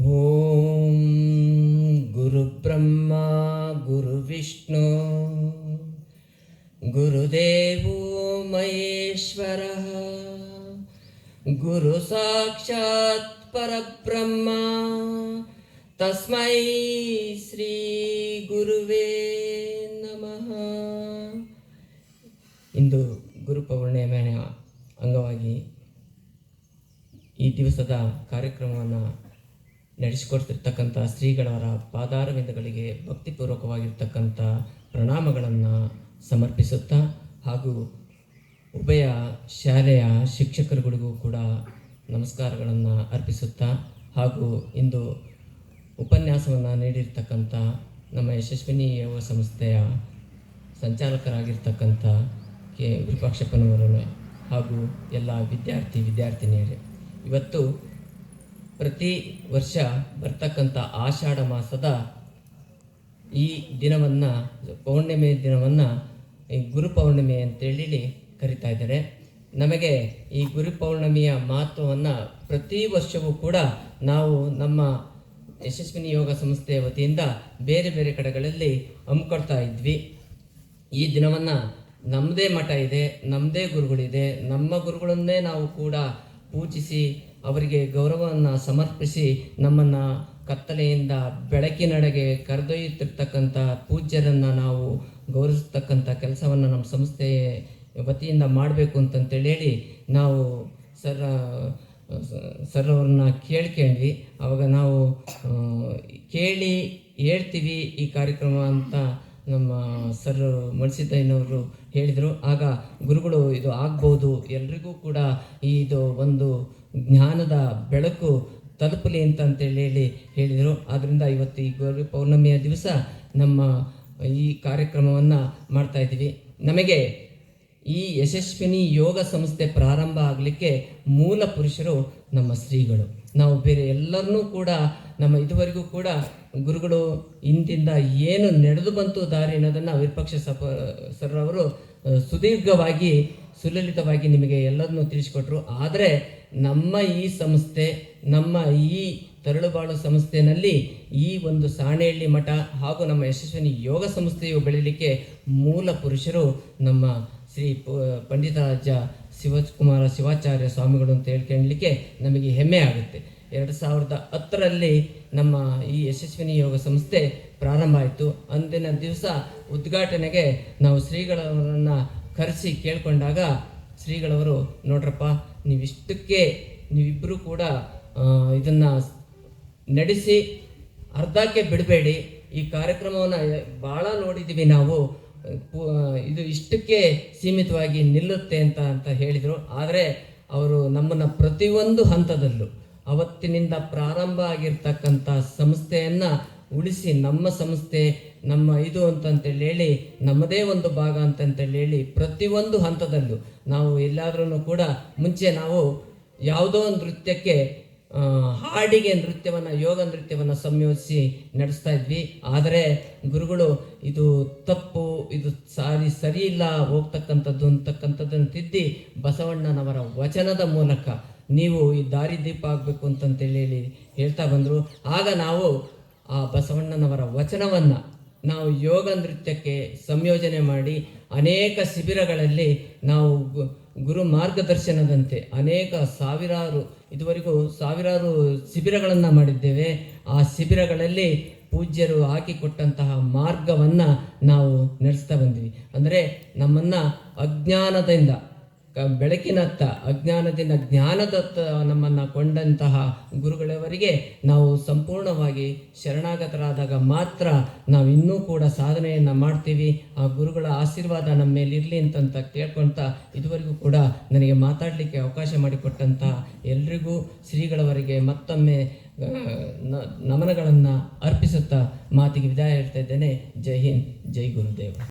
ॐ गुरुब्रह्मा गुरुविष्णु गुरुदेवो महेश्वरः गुरुसाक्षात् परब्रह्म तस्मै ಶ್ರೀಗುರುವೇ ನಮಃ ಇಂದು ಗುರು ಪೌರ್ಣಿಮೆಯ ಅಂಗವಾಗಿ ಈ ದಿವಸದ ಕಾರ್ಯಕ್ರಮವನ್ನು ನಡೆಸಿಕೊಡ್ತಿರ್ತಕ್ಕಂಥ ಶ್ರೀಗಳವರ ಪಾದಾರವಿಂದಗಳಿಗೆ ಭಕ್ತಿಪೂರ್ವಕವಾಗಿರ್ತಕ್ಕಂಥ ಪ್ರಣಾಮಗಳನ್ನು ಸಮರ್ಪಿಸುತ್ತಾ ಹಾಗೂ ಉಭಯ ಶಾಲೆಯ ಶಿಕ್ಷಕರುಗಳಿಗೂ ಕೂಡ ನಮಸ್ಕಾರಗಳನ್ನು ಅರ್ಪಿಸುತ್ತಾ ಹಾಗೂ ಇಂದು ಉಪನ್ಯಾಸವನ್ನು ನೀಡಿರ್ತಕ್ಕಂಥ ನಮ್ಮ ಯಶಸ್ವಿನಿ ಯೋಗ ಸಂಸ್ಥೆಯ ಸಂಚಾಲಕರಾಗಿರ್ತಕ್ಕಂಥ ಕೆ ವಿರೂಪಾಕ್ಷಪ್ಪನವರನ್ನು ಹಾಗೂ ಎಲ್ಲ ವಿದ್ಯಾರ್ಥಿ, ವಿದ್ಯಾರ್ಥಿನಿಯರೇ. ಇವತ್ತು ಪ್ರತಿ ವರ್ಷ ಬರ್ತಕ್ಕಂಥ ಆಷಾಢ ಮಾಸದ ಈ ದಿನವನ್ನು, ಪೌರ್ಣಿಮೆ ದಿನವನ್ನು ಈ ಗುರು ಪೌರ್ಣಿಮೆ ಅಂತೇಳಿ ಕರಿತಾ ಇದ್ದಾರೆ. ನಮಗೆ ಈ ಗುರು ಪೌರ್ಣಿಮೆಯ ಮಹತ್ವವನ್ನು ಪ್ರತಿ ವರ್ಷವೂ ಕೂಡ ನಾವು ನಮ್ಮ ಯಶಸ್ವಿನಿ ಯೋಗ ಸಂಸ್ಥೆಯ ವತಿಯಿಂದ ಬೇರೆ ಬೇರೆ ಕಡೆಗಳಲ್ಲಿ ಹಮ್ಮಿಕೊಡ್ತಾ ಇದ್ವಿ. ಈ ದಿನವನ್ನು ನಮ್ಮದೇ ಮಠ ಇದೆ ನಮ್ಮದೇ ಗುರುಗಳಿದೆ, ನಮ್ಮ ಗುರುಗಳನ್ನೇ ನಾವು ಕೂಡ ಪೂಜಿಸಿ ಅವರಿಗೆ ಗೌರವವನ್ನು ಸಮರ್ಪಿಸಿ ನಮ್ಮನ್ನು ಕತ್ತಲೆಯಿಂದ ಬೆಳಕಿನಡೆಗೆ ಕರೆದೊಯ್ಯುತ್ತಿರ್ತಕ್ಕಂಥ ಪೂಜ್ಯರನ್ನು ನಾವು ಗೌರವಿಸ್ತಕ್ಕಂಥ ಕೆಲಸವನ್ನು ನಮ್ಮ ಸಂಸ್ಥೆಯ ವತಿಯಿಂದ ಮಾಡಬೇಕು ಅಂತಂತೇಳಿ ಹೇಳಿ ನಾವು ಸರ್ ಸರ್ ಅವ್ರನ್ನ ಕೇಳ್ಕೊಂಡ್ವಿ. ಅವಾಗ ನಾವು ಕೇಳಿ ಹೇಳ್ತೀವಿ ಈ ಕಾರ್ಯಕ್ರಮ ಅಂತ ನಮ್ಮ ಸರ್ ಮಳಸಿದ್ದಯ್ಯನವರು ಹೇಳಿದರು. ಆಗ ಗುರುಗಳು ಇದು ಆಗ್ಬೋದು. ಎಲ್ರಿಗೂ ಕೂಡ ಇದು ಒಂದು ಜ್ಞಾನದ ಬೆಳಕು ತಲುಪಲಿ ಅಂತ ಅಂತೇಳಿ ಹೇಳಿ ಹೇಳಿದರು. ಆದ್ದರಿಂದ ಇವತ್ತು ಈ ಗೌರಿ ಪೌರ್ಣಮಿಯ ದಿವಸ ನಮ್ಮ ಈ ಕಾರ್ಯಕ್ರಮವನ್ನು ಮಾಡ್ತಾ ಇದ್ದೀವಿ. ನಮಗೆ ಈ ಯಶಸ್ವಿನಿ ಯೋಗ ಸಂಸ್ಥೆ ಪ್ರಾರಂಭ ಆಗಲಿಕ್ಕೆ ಮೂಲ ಪುರುಷರು ನಮ್ಮ ಶ್ರೀಗಳು. ನಾವು ಬೇರೆ ಎಲ್ಲರನ್ನೂ ಕೂಡ ನಮ್ಮ ಇದುವರೆಗೂ ಕೂಡ ಗುರುಗಳು ಇಂದಿಂದ ಏನು ನಡೆದು ಬಂತು ದಾರಿ ಅನ್ನೋದನ್ನು ವಿಪಕ್ಷ ಸಪ ಸರ್ ಅವರು ಅಹ್, ಸುದೀರ್ಘವಾಗಿ, ಸುಲಲಿತವಾಗಿ ನಿಮಗೆ ಎಲ್ಲದನ್ನೂ ತಿಳಿಸಿಕೊಟ್ರು. ಆದರೆ ನಮ್ಮ ಈ ಸಂಸ್ಥೆ, ನಮ್ಮ ಈ ತರಳುಬಾಳು ಸಂಸ್ಥೆನಲ್ಲಿ ಈ ಒಂದು ಸಾಣೆಹಳ್ಳಿ ಮಠ ಹಾಗೂ ನಮ್ಮ ಯಶಸ್ವಿನಿ ಯೋಗ ಸಂಸ್ಥೆಯು ಬೆಳೀಲಿಕ್ಕೆ ಮೂಲ ಪುರುಷರು ನಮ್ಮ ಶ್ರೀ ಪಂಡಿತಾರಾಜ ಶಿವಕುಮಾರ ಶಿವಾಚಾರ್ಯ ಸ್ವಾಮಿಗಳು ಅಂತ ಹೇಳ್ಕೊಳ್ಲಿಕ್ಕೆ ನಮಗೆ ಹೆಮ್ಮೆ ಆಗುತ್ತೆ. ಎರಡು ಸಾವಿರದ ಹತ್ತರಲ್ಲಿ ನಮ್ಮ ಈ ಯಶಸ್ವಿನಿ ಯೋಗ ಸಂಸ್ಥೆ ಪ್ರಾರಂಭ ಆಯಿತು. ಅಂದಿನ ದಿವಸ ಉದ್ಘಾಟನೆಗೆ ನಾವು ಶ್ರೀಗಳವರನ್ನು ಕರೆಸಿ ಕೇಳಿಕೊಂಡಾಗ ಶ್ರೀಗಳವರು, ನೋಡ್ರಪ್ಪ, ನೀವಿಷ್ಟಕ್ಕೆ ನೀವಿಬ್ಬರು ಕೂಡ ಇದನ್ನು ನಡೆಸಿ ಅರ್ಧಕ್ಕೆ ಬಿಡಬೇಡಿ. ಈ ಕಾರ್ಯಕ್ರಮವನ್ನು ಭಾಳ ನೋಡಿದ್ದೀವಿ ನಾವು. ಇದು ಇಷ್ಟಕ್ಕೆ ಸೀಮಿತವಾಗಿ ನಿಲ್ಲುತ್ತೆ ಅಂತ ಅಂತ ಹೇಳಿದರು. ಆದರೆ ಅವರು ನಮ್ಮನ್ನು ಪ್ರತಿಯೊಂದು ಹಂತದಲ್ಲೂ ಅವತ್ತಿನಿಂದ ಪ್ರಾರಂಭ ಆಗಿರ್ತಕ್ಕಂಥ ಸಂಸ್ಥೆಯನ್ನು ಉಳಿಸಿ ನಮ್ಮ ಸಂಸ್ಥೆ, ನಮ್ಮ ಇದು ಅಂತಂತೇಳಿ ಹೇಳಿ, ನಮ್ಮದೇ ಒಂದು ಭಾಗ ಅಂತಂತೇಳಿ ಹೇಳಿ ಪ್ರತಿಯೊಂದು ಹಂತದಲ್ಲೂ ನಾವು ಎಲ್ಲಾದ್ರೂ ಕೂಡ ಮುಂಚೆ ನಾವು ಯಾವುದೋ ಒಂದು ನೃತ್ಯಕ್ಕೆ ಹಾಡಿಗೆ ನೃತ್ಯವನ್ನು, ಯೋಗ ನೃತ್ಯವನ್ನು ಸಂಯೋಜಿಸಿ ನಡೆಸ್ತಾ ಇದ್ವಿ. ಆದರೆ ಗುರುಗಳು ಇದು ತಪ್ಪು, ಇದು ಸಾರಿ ಸರಿ ಇಲ್ಲ ಹೋಗ್ತಕ್ಕಂಥದ್ದು ಅಂತಕ್ಕಂಥದ್ದನ್ನು ತಿದ್ದಿ ಬಸವಣ್ಣನವರ ವಚನದ ಮೂಲಕ ನೀವು ಈ ದಾರಿ ದೀಪ ಆಗಬೇಕು ಅಂತಂತೇಳಿ ಹೇಳಿ ಹೇಳ್ತಾ ಬಂದರು. ಆಗ ನಾವು ಆ ಬಸವಣ್ಣನವರ ವಚನವನ್ನು ನಾವು ಯೋಗ ನೃತ್ಯಕ್ಕೆ ಸಂಯೋಜನೆ ಮಾಡಿ ಅನೇಕ ಶಿಬಿರಗಳಲ್ಲಿ ನಾವು ಗುರು ಮಾರ್ಗದರ್ಶನದಂತೆ ಅನೇಕ ಸಾವಿರಾರು, ಇದುವರೆಗೂ ಸಾವಿರಾರು ಶಿಬಿರಗಳನ್ನು ಮಾಡಿದ್ದೇವೆ. ಆ ಶಿಬಿರಗಳಲ್ಲಿ ಪೂಜ್ಯರು ಹಾಕಿಕೊಟ್ಟಂತಹ ಮಾರ್ಗವನ್ನು ನಾವು ನಡೆಸ್ತಾ ಬಂದ್ವಿ. ಅಂದರೆ ನಮ್ಮನ್ನು ಅಜ್ಞಾನದಿಂದ ಬೆಳಕಿನತ್ತ, ಅಜ್ಞಾನದಿಂದ ಜ್ಞಾನದತ್ತ ನಮ್ಮನ್ನು ಕೊಂಡಂತಹ ಗುರುಗಳವರಿಗೆ ನಾವು ಸಂಪೂರ್ಣವಾಗಿ ಶರಣಾಗತರಾದಾಗ ಮಾತ್ರ ನಾವು ಇನ್ನೂ ಕೂಡ ಸಾಧನೆಯನ್ನು ಮಾಡ್ತೀವಿ. ಆ ಗುರುಗಳ ಆಶೀರ್ವಾದ ನಮ್ಮ ಮೇಲೆ ಇರಲಿ ಅಂತಂತ ಕೇಳ್ಕೊಳ್ತಾ ಇದುವರೆಗೂ ಕೂಡ ನನಗೆ ಮಾತಾಡಲಿಕ್ಕೆ ಅವಕಾಶ ಮಾಡಿಕೊಟ್ಟಂತಹ ಎಲ್ರಿಗೂ ಶ್ರೀಗಳವರಿಗೆ ಮತ್ತೊಮ್ಮೆ ನಮನಗಳನ್ನು ಅರ್ಪಿಸುತ್ತಾ ಮಾತಿಗೆ ವಿದಾಯ ಹೇಳ್ತಾ ಇದ್ದೇನೆ. ಜೈ ಹಿಂದ್, ಜೈ ಗುರುದೇವ.